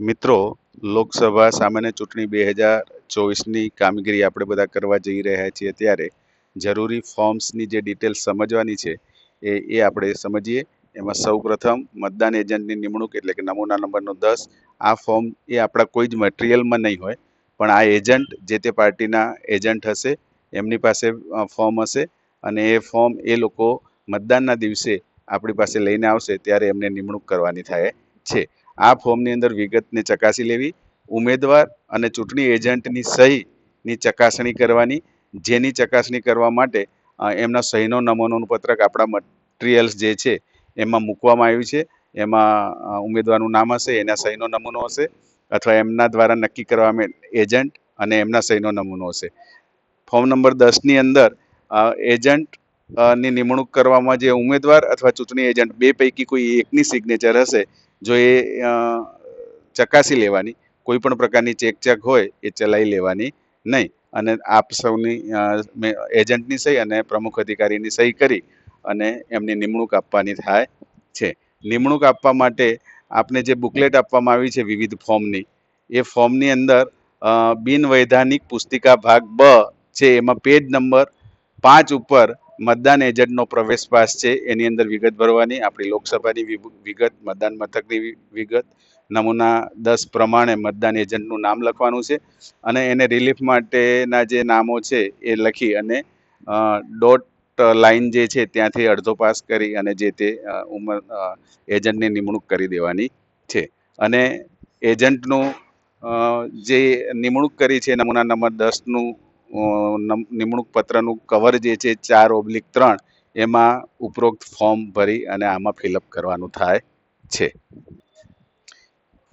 મિત્રો, લોકસભા સામાન્ય ચૂંટણી બે હજાર ચોવીસની કામગીરી આપણે બધા કરવા જઈ રહ્યા છીએ ત્યારે જરૂરી ફોર્મ્સની જે ડિટેલ્સ સમજવાની છે એ એ આપણે સમજીએ. એમાં સૌપ્રથમ મતદાન એજન્ટની નિમણૂક એટલે કે નમૂના નંબરનો દસ. આ ફોર્મ એ આપણા કોઈ જ મટીરિયલમાં નહીં હોય, પણ આ એજન્ટ જે તે પાર્ટીના એજન્ટ હશે, એમની પાસે ફોર્મ હશે અને એ ફોર્મ એ લોકો મતદાનના દિવસે આપણી પાસે લઈને આવશે ત્યારે એમને નિમણૂક કરવાની થાય છે. આ ફોર્મની અંદર વિગતને ચકાસી લેવી, ઉમેદવાર અને ચૂંટણી એજન્ટની સહીની ચકાસણી કરવાની, જેની ચકાસણી કરવા માટે એમના સહીનો નમૂનોનું પત્રક આપણા મટીરિયલ્સ જે છે, એમાં મૂકવામાં આવ્યું છે. એમાં ઉમેદવારનું નામ હશે, એના સહીનો નમૂનો હશે, અથવા એમના દ્વારા નક્કી કરવામાં એજન્ટ અને એમના સહીનો નમૂનો હશે. ફોર્મ નંબર દસની અંદર એજન્ટની નિમણૂક કરવામાં જે ઉમેદવાર અથવા ચૂંટણી એજન્ટ, બે પૈકી કોઈ એકની સિગ્નેચર હશે જો એ ચકાસી લેવાની, કોઈ પણ પ્રકારની ચેકચેક હોય એ ચલાવી લેવાની નહીં. અને આપ સૌની એજન્ટની સહી અને પ્રમુખ અધિકારીની સહી કરી અને એમની નિમણૂક આપવાની થાય છે. નિમણૂક આપવા માટે આપને જે બુકલેટ આપવામાં આવી છે વિવિધ ફોર્મની, એ ફોર્મની અંદર બિનવૈધાનિક પુસ્તિકા ભાગ બ છે. એમાં પેજ નંબર પાંચ ઉપર મતદાન એજન્ટનો પ્રવેશ પાસ છે. એની અંદર વિગત ભરવાની, આપણી લોકસભાની વિગત, મતદાન મથકની વિગત, નમૂના દસ પ્રમાણે મતદાન એજન્ટનું નામ લખવાનું છે અને એને રિલીફ માટેના જે નામો છે એ લખી અને ડોટ લાઈન જે છે ત્યાંથી અડધો પાસ કરી અને જે તે ઉંમર એજન્ટની નિમણૂક કરી દેવાની છે. અને એજન્ટનું જે નિમણૂક કરી છે નમૂના નંબર દસનું નિમણૂક પત્રનું કવર જે છે ચાર ઓબ્લિક ત્રણ, એમાં ઉપરોક્ત ફોર્મ ભરી અને આમાં ફિલઅપ કરવાનું થાય છે.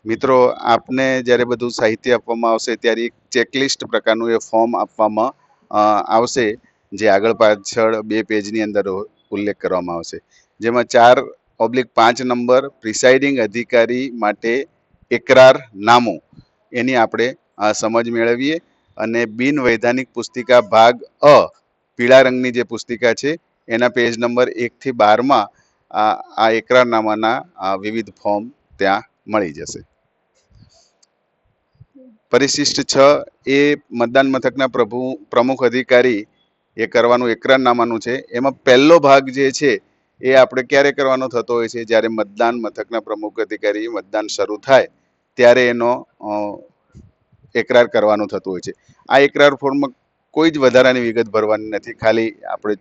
મિત્રો, આપને જ્યારે બધું સાહિત્ય આપવામાં આવશે ત્યારે એક ચેકલિસ્ટ પ્રકારનું એ ફોર્મ આપવામાં આવશે, જે આગળ પાછળ બે પેજની અંદર ઉલ્લેખ કરવામાં આવશે. જેમાં ચાર ઓબ્લિક પાંચ નંબર પ્રિસાઇડિંગ અધિકારી માટે એકરાર નામું એની આપણે સમજ મેળવીએ. અને બિન વૈધાનિક પુસ્તિકા ભાગ અ, પીળા રંગની જે પુસ્તિકા છે, એના પેજ નંબર એકથી બારમાં આ એકરારનામાના વિવિધ ફોર્મ ત્યાં મળી જશે. પરિશિષ્ટ છ, એ મતદાન મથકના પ્રભુ, પ્રમુખ અધિકારી એ કરવાનું એકરારનામાનું છે. એમાં પહેલો ભાગ જે છે, એ આપણે ક્યારે કરવાનો થતો હોય છે? જ્યારે મતદાન મથકના પ્રમુખ અધિકારી મતદાન શરૂ થાય, ત્યારે એનો એકરાર કરવાનું થતું હોય છે. આ એકરાર ફોર્મમાં કોઈ જ વધારાની વિગત ભરવાની નથી. ખાલી આપણે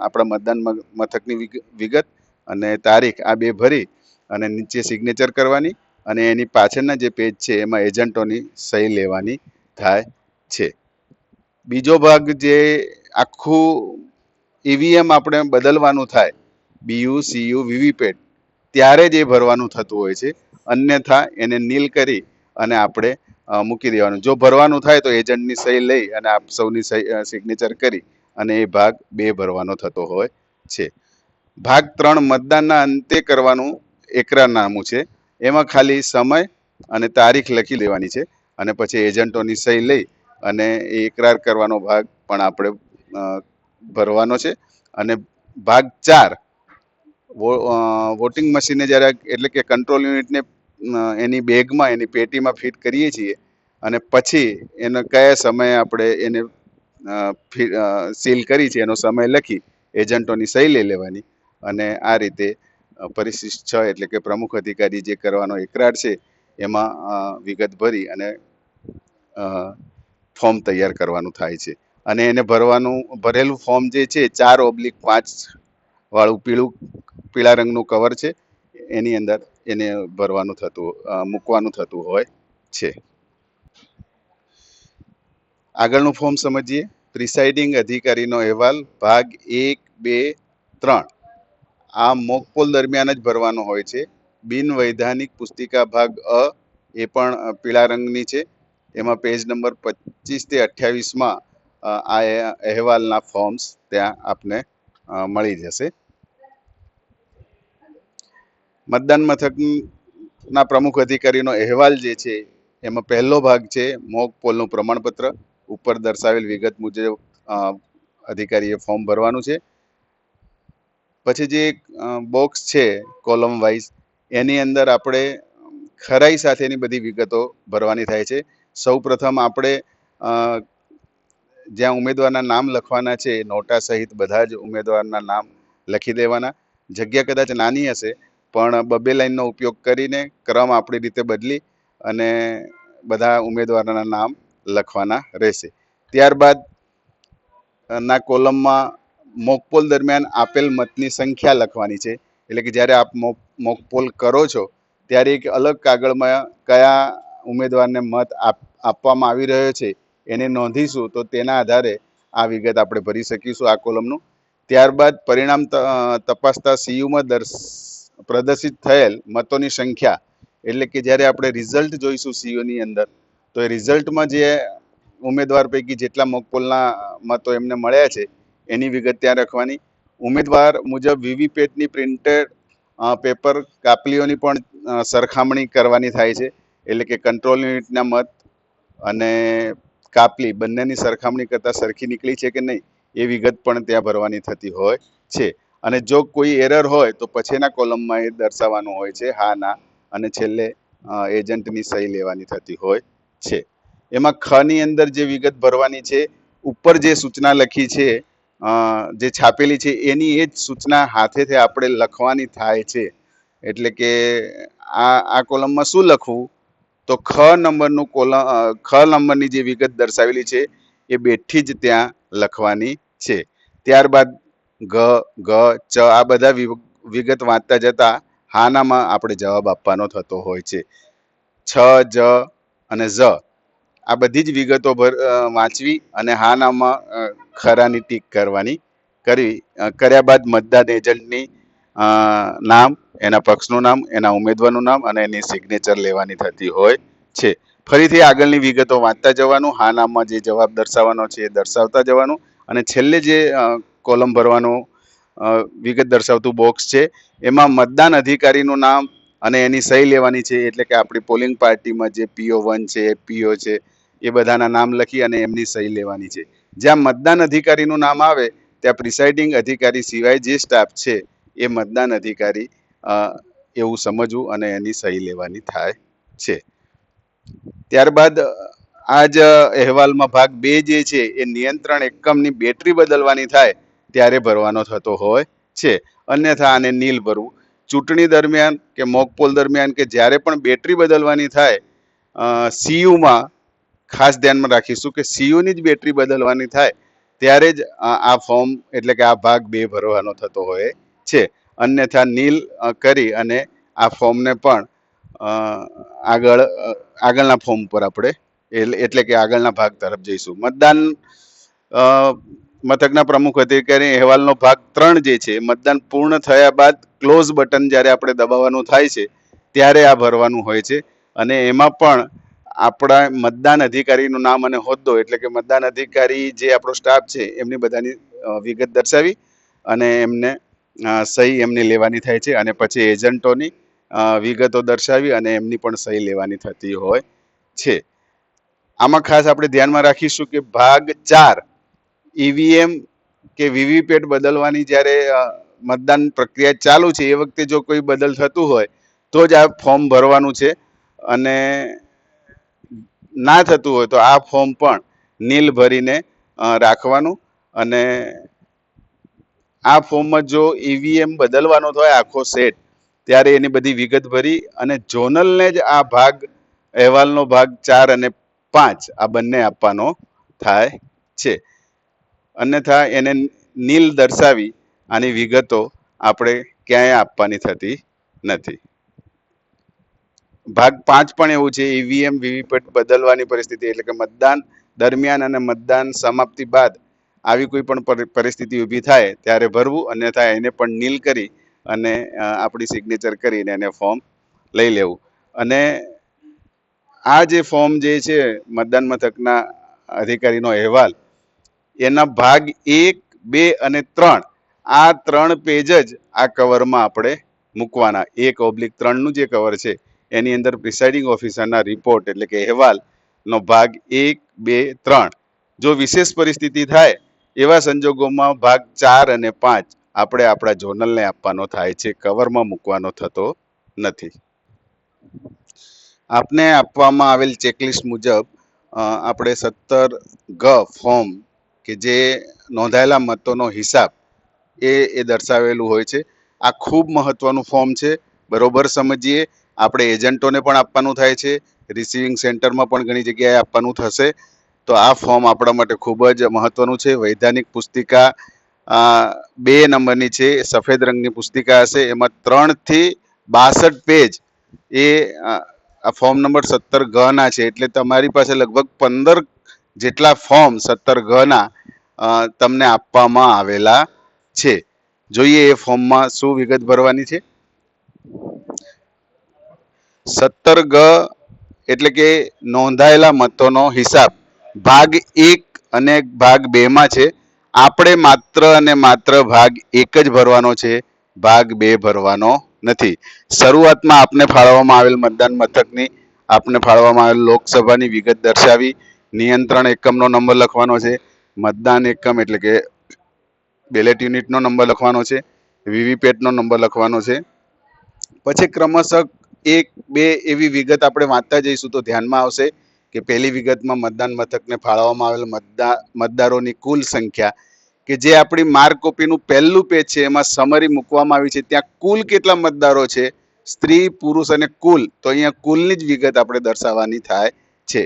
આપણા મતદાન મથકની વિગ- વિગત અને તારીખ આ બે ભરી અને નીચે સિગ્નેચર કરવાની અને એની પાછળના જે પેજ છે એમાં એજન્ટોની સહી લેવાની થાય છે. બીજો ભાગ જે આખું ઈવીએમ આપણે બદલવાનું થાય બીયુ સીયુ વીવીપેટ ત્યારે જ એ ભરવાનું થતું હોય છે. અન્યથા એને નીલ કરી અને આપણે મૂકી દેવાનું. જો ભરવાનું થાય તો એજન્ટની સહી લઈ અને આપ સૌની સહી સિગ્નેચર કરી અને એ ભાગ બે ભરવાનો થતો હોય છે. ભાગ ત્રણ મતદાનના અંતે કરવાનું એકરારનામું છે. એમાં ખાલી સમય અને તારીખ લખી લેવાની છે અને પછી એજન્ટોની સહી લઈ અને એ એકરાર કરવાનો ભાગ પણ આપણે ભરવાનો છે. અને ભાગ ચાર વોટિંગ મશીને જ્યારે, એટલે કે કંટ્રોલ યુનિટને એની બેગમાં, એની પેટીમાં ફિટ કરીએ છીએ અને પછી એનો કયા સમયે આપણે એને સીલ કરી છે, એનો સમય લખી એજન્ટોની સહી લઈ લેવાની અને આ રીતે પરિશિષ્ટ છ એટલે કે પ્રમુખ અધિકારી જે કરવાનો એકરાર છે, એમાં વિગત ભરી અને ફોર્મ તૈયાર કરવાનું થાય છે. અને એને ભરવાનું, ભરેલું ફોર્મ જે છે, ચાર ઓબ્લિક પાંચ વાળું પીળું, પીળા રંગનું કવર છે, એની અંદર એને ભરવાનું થતું મૂકવાનું થતું હોય છે. આગળનું ફોર્મ સમજીએ. પ્રિસાઇડિંગ અધિકારીનો અહેવાલ, ભાગ એક, બે, ત્રણ. આ મોકપોલ દરમિયાન જ ભરવાનો હોય છે. બિનવૈધાનિક પુસ્તિકા ભાગ અ, એ પણ પીળા રંગની છે. એમાં પેજ નંબર પચીસથી અઠ્યાવીસમાં આ અહેવાલના ફોર્મ્સ ત્યાં આપને મળી જશે. મતદાન મથકના પ્રમુખ અધિકારીનો અહેવાલ જે છે, એમાં પહેલો ભાગ છે, મોક પોલનું પ્રમાણપત્ર. ઉપર દર્શાવેલ વિગત મુજબ અધિકારીએ ફોર્મ ભરવાનું છે. પછી જે બોક્સ છે, કોલમ વાઇઝ, એની અંદર આપણે ખરાઈ સાથેની બધી વિગતો ભરવાની થાય છે. સૌ પ્રથમ આપણે જ્યાં ઉમેદવારના નામ લખવાના છે, નોટા સહિત બધા જ ઉમેદવારના નામ લખી દેવાના. જગ્યા કદાચ નાની હશે પણ બબે લાઈનનો ઉપયોગ કરીને ક્રમ આપણી રીતે બદલી અને બધા ઉમેદવારના નામ લખવાના રહેશે. ત્યારબાદ, ના કોલમમાં મોકપોલ દરમિયાન આપેલ મતની સંખ્યા લખવાની છે. એટલે કે જ્યારે આપ મોક મોકપોલ કરો છો, ત્યારે એક અલગ કાગળમાં કયા ઉમેદવારને મત આપ, આપવામાં આવી રહ્યો છે એને નોંધીશું તો તેના આધારે આ વિગત આપણે ભરી શકીશું આ કોલમનું. ત્યારબાદ પરિણામ તપાસતા સીયુમાં દર્શ પ્રદર્શિત થયેલ મતોની સંખ્યા, એટલે કે જ્યારે આપણે રિઝલ્ટ જોઈશું સીઓની અંદર, તો એ રિઝલ્ટમાં જે ઉમેદવાર પૈકી જેટલા મોકપોલના મતો એમને મળ્યા છે, એની વિગત ત્યાં રાખવાની. ઉમેદવાર મુજબ વીવીપેટની પ્રિન્ટેડ પેપર કાપલીઓની પણ સરખામણી કરવાની થાય છે, એટલે કે કંટ્રોલ યુનિટના મત અને કાપલી બંનેની સરખામણી કરતાં સરખી નીકળી છે કે નહીં, એ વિગત પણ ત્યાં ભરવાની થતી હોય છે. અને જો કોઈ એરર હોય, તો પછીના કોલમમાં એ દર્શાવવાનું હોય છે, હા, ના, અને છેલ્લે એજન્ટની સહી લેવાની થતી હોય છે. એમાં ખની અંદર જે વિગત ભરવાની છે, ઉપર જે સૂચના લખી છે જે છાપેલી છે, એની એ જ સૂચના હાથેથી આપણે લખવાની થાય છે. એટલે કે, આ આ કોલમમાં શું લખવું? તો ખ નંબરનું કોલમ ખ નંબરની જે વિગત દર્શાવેલી છે, એ બેઠી જ ત્યાં લખવાની છે. ત્યારબાદ ગ ગ, ચ આ બધા વિગત વાંચતા જતા હાનામાં આપણે જવાબ આપવાનો થતો હોય છે. છ, જ અને ઝ. આ બધી જ વિગતો ભર વાંચવી અને હાનામાં ખરાની ટીક કરવાની કરી કર્યા બાદ મતદાન એજન્ટની નામ, એના પક્ષનું નામ, એના ઉમેદવારનું નામ અને એની સિગ્નેચર લેવાની થતી હોય છે. ફરીથી આગળની વિગતો વાંચતા જવાનું હા નામમાં જે જવાબ દર્શાવવાનો છે એ દર્શાવતા જવાનું અને છેલ્લે જે કોલમ ભરવાનું વિગત દર્શાવતું બોક્સ છે. એમાં મતદાન અધિકારીનું નામ અને એની સહી લેવાની છે, એટલે કે આપણી પોલિંગ પાર્ટીમાં જે પીઓ વન છે પીઓ છે, એ બધાના નામ લખી અને એમની સહી લેવાની છે. જ્યાં મતદાન અધિકારીનું નામ આવે, ત્યાં પ્રિસાઇડિંગ અધિકારી સિવાય જે સ્ટાફ છે, એ મતદાન અધિકારી એવું સમજવું અને એની સહી લેવાની થાય છે. ત્યારબાદ આ જ અહેવાલમાં ભાગ બે જે છે, એ નિયંત્રણ એકમની બેટરી બદલવાની થાય ત્યારે ભરવાનો થતો હોય છે. અન્યથા આને નીલ ભરવું. ચૂંટણી દરમિયાન કે મોકપોલ દરમિયાન કે જ્યારે પણ બેટરી બદલવાની થાય સીયુમાં ખાસ ધ્યાનમાં રાખીશું કે સીયુની જ બેટરી બદલવાની થાય, ત્યારે જ આ ફોર્મ એટલે કે આ ભાગ બે ભરવાનો થતો હોય છે. અન્યથા નીલ કરી અને આ ફોર્મને પણ આગળ આગળના ફોર્મ પર આપણે, એટલે કે આગળના ભાગ તરફ જઈશું. મતદાન મથકના પ્રમુખ અધિકારી અહેવાલનો ભાગ ત્રણ જે છે, મતદાન પૂર્ણ થયા બાદ ક્લોઝ બટન જ્યારે આપણે દબાવવાનું થાય છે, ત્યારે આ ભરવાનું હોય છે. અને એમાં પણ આપણા મતદાન અધિકારીનું નામ અને હોદ્દો એટલે કે મતદાન અધિકારી જે આપણો સ્ટાફ છે, એમની બધાની વિગત દર્શાવી અને એમને સહી એમની લેવાની થાય છે અને પછી એજન્ટોની વિગતો દર્શાવી અને એમની પણ સહી લેવાની થતી હોય છે. આમાં ખાસ આપણે ધ્યાનમાં રાખીશું કે ભાગ ચાર ઈવીએમ કે વીવીપેટ બદલવાની જ્યારે મતદાન પ્રક્રિયા ચાલુ છે, એ વખતે જો કોઈ બદલ થતું હોય, તો જ આ ફોર્મ ભરવાનું છે. અને ના થતું હોય તો આ ફોર્મ પણ નીલ ભરીને રાખવાનું. અને આ ફોર્મમાં જો ઈવીએમ બદલવાનો હોય આખો સેટ, ત્યારે એની બધી વિગત ભરી અને જોનલને જ આ ભાગ, અહેવાલનો ભાગ ચાર અને પાંચ આ બંને આપવાનો થાય છે. અન્યથા એને નીલ દર્શાવી આની વિગતો આપણે ક્યાંય આપવાની થતી નથી. ભાગ પાંચ પણ એવું છે, ઈવીએમ વીવીપેટ બદલવાની પરિસ્થિતિ એટલે કે મતદાન દરમિયાન અને મતદાન સમાપ્તિ બાદ આવી કોઈ પણ પરી- પરિસ્થિતિ ઊભી થાય ત્યારે ભરવું, અન્યથા એને પણ નીલ કરી અને આપણી સિગ્નેચર કરીને એને ફોર્મ લઈ લેવું. અને આ જે ફોર્મ જે છે, મતદાન મથકના અધિકારીનો અહેવાલ એના ભાગ એક, બે અને ત્રણ. આ ત્રણ પેજ જ આ કવરમાં આપણે મૂકવાના. એક ઓબ્લિક ત્રણનું જે કવર છે, એની અંદર પ્રિસાઇડિંગ ઓફિસરના રિપોર્ટ એટલે કે અહેવાલનો ભાગ એક, બે, ત્રણ. જો વિશેષ પરિસ્થિતિ થાય, એવા સંજોગોમાં ભાગ ચાર અને પાંચ આપણે આપણા જોનલને આપવાનો થાય છે. કવરમાં મૂકવાનો થતો નથી. આપને આપવામાં આવેલ ચેકલિસ્ટ મુજબ આપણે સત્તર ગ ફોર્મ કે જે નોંધાયેલા મતોનો હિસાબ એ એ દર્શાવેલું હોય છે. આ ખૂબ મહત્વનું ફોર્મ છે. બરોબર સમજીએ. આપણે એજન્ટોને પણ આપવાનું થાય છે. રિસીવિંગ સેન્ટરમાં પણ ઘણી જગ્યાએ આપવાનું થશે. તો આ ફોર્મ આપણા માટે ખૂબ જ મહત્વનું છે. વૈધાનિક પુસ્તિકા બે નંબરની છે. સફેદ રંગની પુસ્તિકા હશે. એમાં ત્રણથી બાસઠ પેજ એ આ ફોર્મ નંબર સત્તર ગના છે. એટલે તમારી પાસે લગભગ પંદર જેટલા ફોર્મ સત્તર ઘના તમને આપવામાં આવેલા છે. જોઈએ એ ફોર્મમાં શું વિગત ભરવાની છે? સત્તર ગ એટલે કે નોંધાયેલા મતોનો હિસાબ ભાગ એક અને ભાગ બેમાં છે. આપણે માત્ર અને માત્ર ભાગ એક જ ભરવાનો છે. ભાગ બે ભરવાનો નથી. શરૂઆતમાં આપને ફાળવવામાં આવેલ મતદાન મથકની, આપને ફાળવવામાં આવેલ લોકસભાની વિગત દર્શાવી. નિયંત્રણ એકમનો નંબર લખવાનો છે, મતદાન એકમ એટલે કે બેલેટ યુનિટનો નંબર લખવાનો છે, વીવીપેટનો નંબર લખવાનો છે. પછી ક્રમશઃ એક, બે એવી વિગત આપણે વાંચતા જઈશું તો ધ્યાનમાં આવશે કે પહેલી વિગતમાં મતદાન મથકને ફાળવવામાં આવેલ મતદા, મતદારોની કુલ સંખ્યા કે જે આપણી માર્ક કોપીનું પહેલું પેજ છે, એમાં સમરી મૂકવામાં આવી છે. ત્યાં કુલ કેટલા મતદારો છે? સ્ત્રી, પુરુષ અને કુલ. તો અહીંયા કુલની જ વિગત આપણે દર્શાવવાની થાય છે.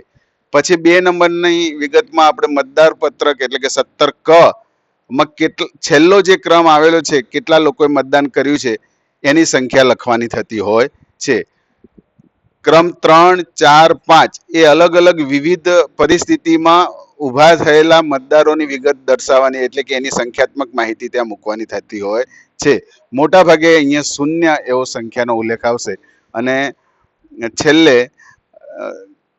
પછી બે નંબરની વિગતમાં આપણે મતદાર પત્રક એટલે કે સત્તર ક માં કેટલ, છેલ્લો જે ક્રમ આવેલો છે, કેટલા લોકોએ મતદાન કર્યું છે, એની સંખ્યા લખવાની થતી હોય છે. ક્રમ ત્રણ, ચાર, પાંચ એ અલગ અલગ વિવિધ પરિસ્થિતિમાં ઊભા થયેલા મતદારોની વિગત દર્શાવવાની એટલે કે એની સંખ્યાત્મક માહિતી ત્યાં મૂકવાની થતી હોય છે. મોટા ભાગે અહીંયા શૂન્ય એવો સંખ્યાનો ઉલ્લેખ આવશે. અને છેલ્લે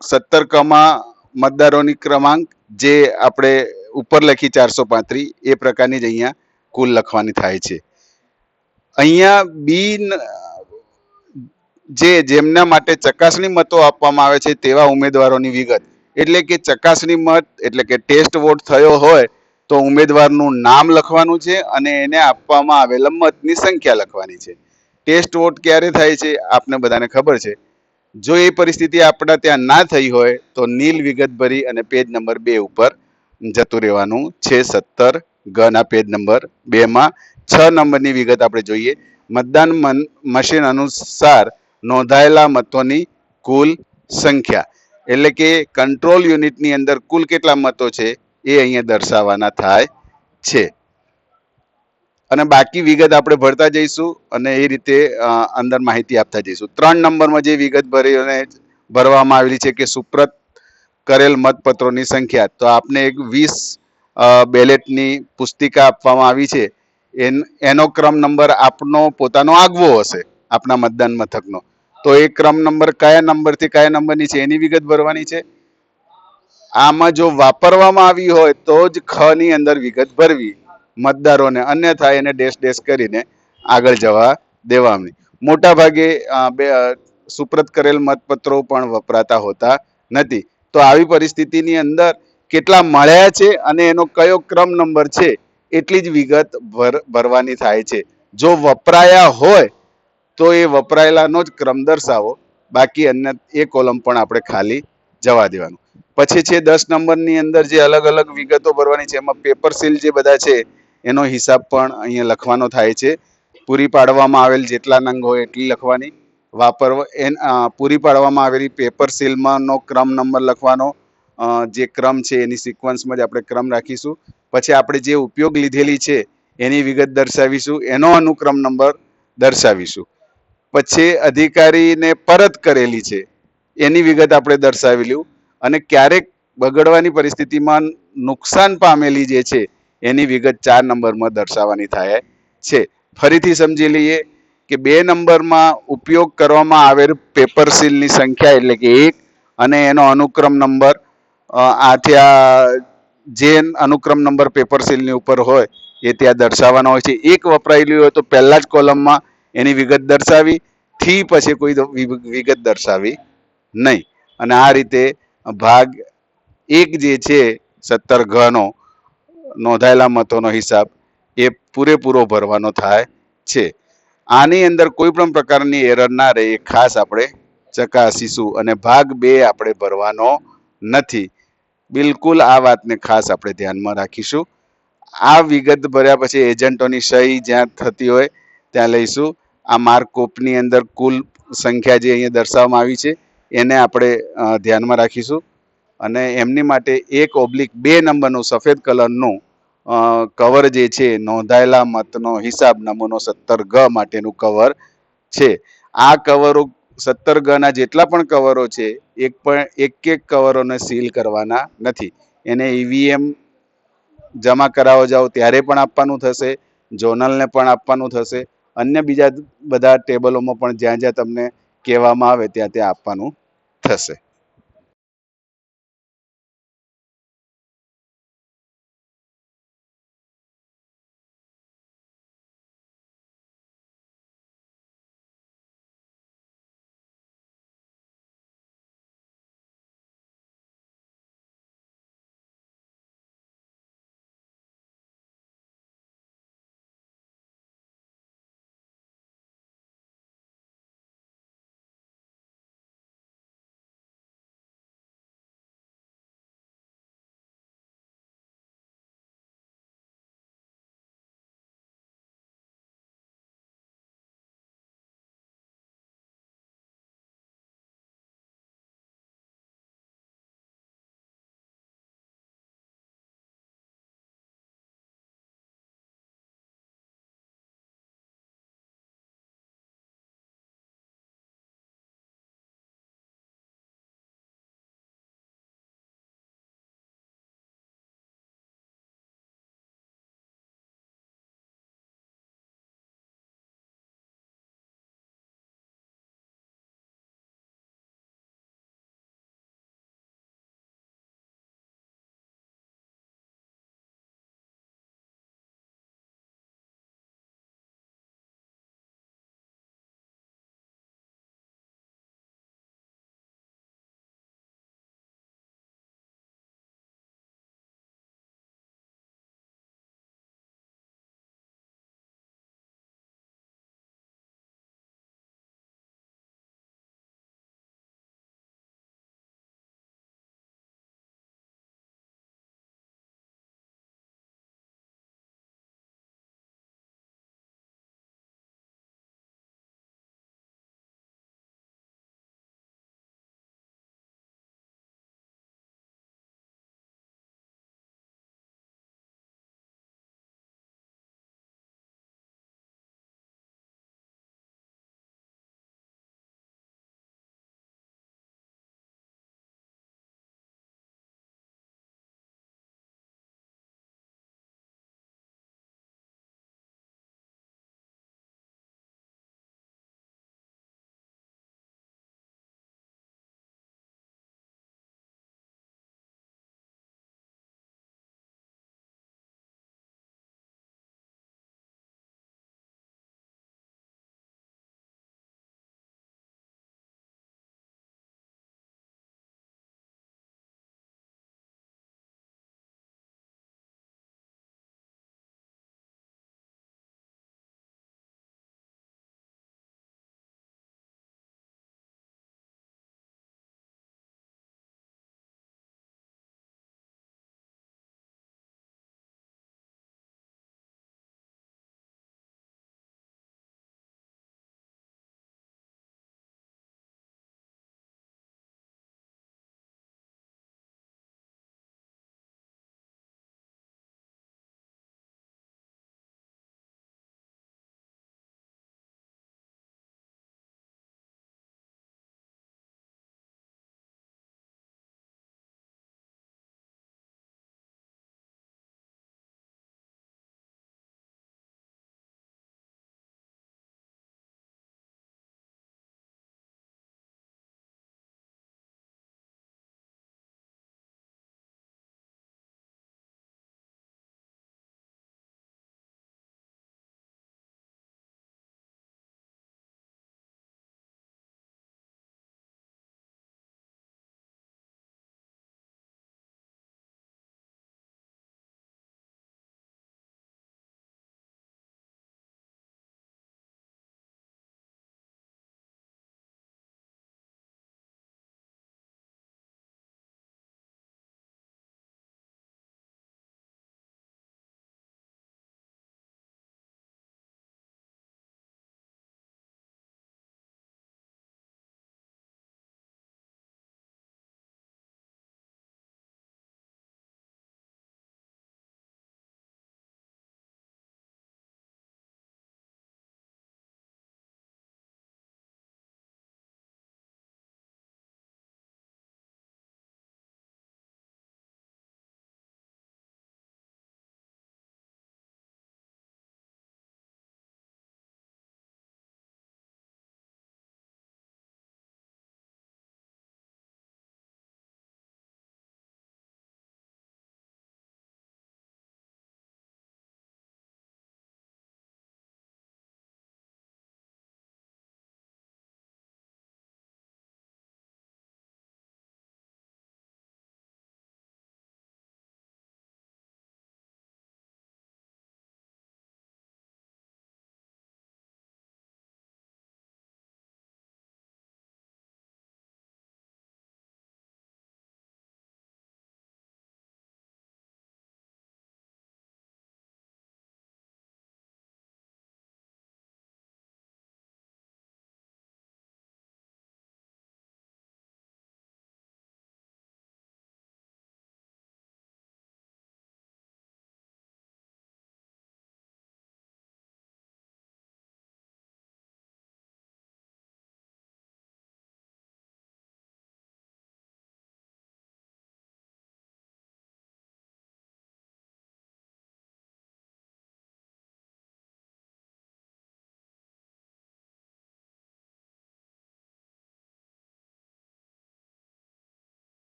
સત્તર કમાં મતદારોની ક્રમાંક જે આપણે ઉપર લખી ચારસો પાંત્રીસ, એ પ્રકારની જ અહીંયા કુલ લખવાની થાય છે. અહીંયા બી જે જેમના માટે ચકાસણી મતો આપવામાં આવે છે તેવા ઉમેદવારોની વિગત. એટલે કે ચકાસણી મત, એટલે કે ટેસ્ટ વોટ થયો હોય તો ઉમેદવારનું નામ લખવાનું છે અને એને આપવામાં આવેલા મતની સંખ્યા લખવાની છે. ટેસ્ટ વોટ ક્યારે થાય છે આપને બધાને ખબર છે. જો એ પરિસ્થિતિ આપણા ત્યાં ના થઈ હોય, તો નીલ વિગત ભરી અને પેજ નંબર બે ઉપર જતું રહેવાનું છે સત્તર ગના પેજ નંબર બેમાં છ નંબરની વિગત આપણે જોઈએ. મતદાન મશીન અનુસાર નોંધાયેલા મતોની કુલ સંખ્યા, એટલે કે કંટ્રોલ યુનિટની અંદર કુલ કેટલા મતો છે એ અહીંયા દર્શાવવાના થાય છે. અને બાકી વિગત આપણે ભરતા જઈશું અને એ રીતે અંદર માહિતી આપતા જઈશું. ત્રણ નંબરમાં જે વિગત ભરી અને ભરવામાં આવેલી છે કે સુપ્રત કરેલ મતપત્રોની સંખ્યા, તો આપને એક વીસ બેલેટની પુસ્તિકા આપવામાં આવી છે. એન- એનો ક્રમ નંબર આપનો પોતાનો આગવો હશે, આપના મતદાન મથકનો. તો એ ક્રમ નંબર કયા નંબરથી કયા નંબરની છે એની વિગત ભરવાની છે. આમાં જો વાપરવામાં આવી હોય તો જ ખ ની અંદર વિગત ભરવી. મતદારોને અન્યથા એને ડેશ ડેશ કરીને આગળ જવા દેવાની. મોટા ભાગે બે સુપ્રત કરેલ મતપત્રો પણ વપરાતા હોતા નથી. તો આવી પરિસ્થિતિની અંદર કેટલા મળ્યા છે અને એનો કયો ક્રમ નંબર છે એટલી જ વિગત ભર, ભરવાની થાય છે. જો વપરાયા હોય, તો એ વપરાયેલાનો જ ક્રમ દર્શાવો. બાકી અન્ય એ કોલમ પણ આપણે ખાલી જવા દેવાનું. પછી છે દસ નંબરની અંદર જે અલગ અલગ વિગતો ભરવાની છે, એમાં પેપર સીલ જે બધા છે એનો હિસાબ પણ અહીંયા લખવાનો થાય છે. પૂરી પાડવામાં આવેલ જેટલા નંગ હોય એટલી લખવાની. વાપરવા એન પૂરી પાડવામાં આવેલી પેપર સીલમાંનો ક્રમ નંબર લખવાનો. જે ક્રમ છે એની સિક્વન્સમાં જ આપણે ક્રમ રાખીશું. પછી આપણે જે ઉપયોગ લીધેલી છે એની વિગત દર્શાવીશું. એનો અનુક્રમ નંબર દર્શાવીશું. પછી અધિકારીને પરત કરેલી છે. એની વિગત આપણે દર્શાવેલું. અને ક્યારેક બગડવાની પરિસ્થિતિમાં નુકસાન પામેલી જે છે એની વિગત ચાર નંબરમાં દર્શાવવાની થાય છે. ફરીથી સમજી લઈએ કે બે નંબરમાં ઉપયોગ કરવામાં આવેલ પેપર સીલની સંખ્યા એટલે કે એક અને એનો અનુક્રમ નંબર આથી આ જે અનુક્રમ નંબર પેપર સીલની ઉપર હોય એ ત્યાં દર્શાવવાનો હોય છે. એક વપરાયેલી હોય તો પહેલાં જ કોલમમાં એની વિગત દર્શાવી, થી પછી કોઈ વિગત દર્શાવી નહીં. અને આ રીતે ભાગ એક જે છે, સત્તર ઘનો નોંધાયેલા મતોનો હિસાબ એ પૂરેપૂરો ભરવાનો થાય છે. આની અંદર કોઈ પણ પ્રકારની એરર ના રહે એ ખાસ આપણે ચકાસીશું અને ભાગ બે આપણે ભરવાનો નથી. બિલકુલ આ વાતને ખાસ આપણે ધ્યાનમાં રાખીશું. આ વિગત ભર્યા પછી એજન્ટોની સહી જ્યાં થતી હોય ત્યાં લઈશું. આ માર્ક કોપની અંદર કુલ સંખ્યા જે અહીંયા દર્શાવવામાં આવી છે એને આપણે ધ્યાનમાં રાખીશું. અને એમની માટે એક ઓબ્લિક બે નંબરનું સફેદ કલરનું કવર જે છે, નોંધાયેલા મતનો હિસાબ નમૂનો સત્તર ગ માટેનું કવર છે. આ કવરો સત્તર ગના જેટલા પણ કવરો છે, એક પણ, એક એક કવરોને સીલ કરવાના નથી. એને ઈવીએમ જમા કરાવો જાઓ ત્યારે પણ આપવાનું થશે જોનલને પણ આપવાનું થશે, અન્ય બીજા બધા ટેબલોમાં પણ જ્યાં જ્યાં તમને કહેવામાં આવે ત્યાં ત્યાં આપવાનું થશે.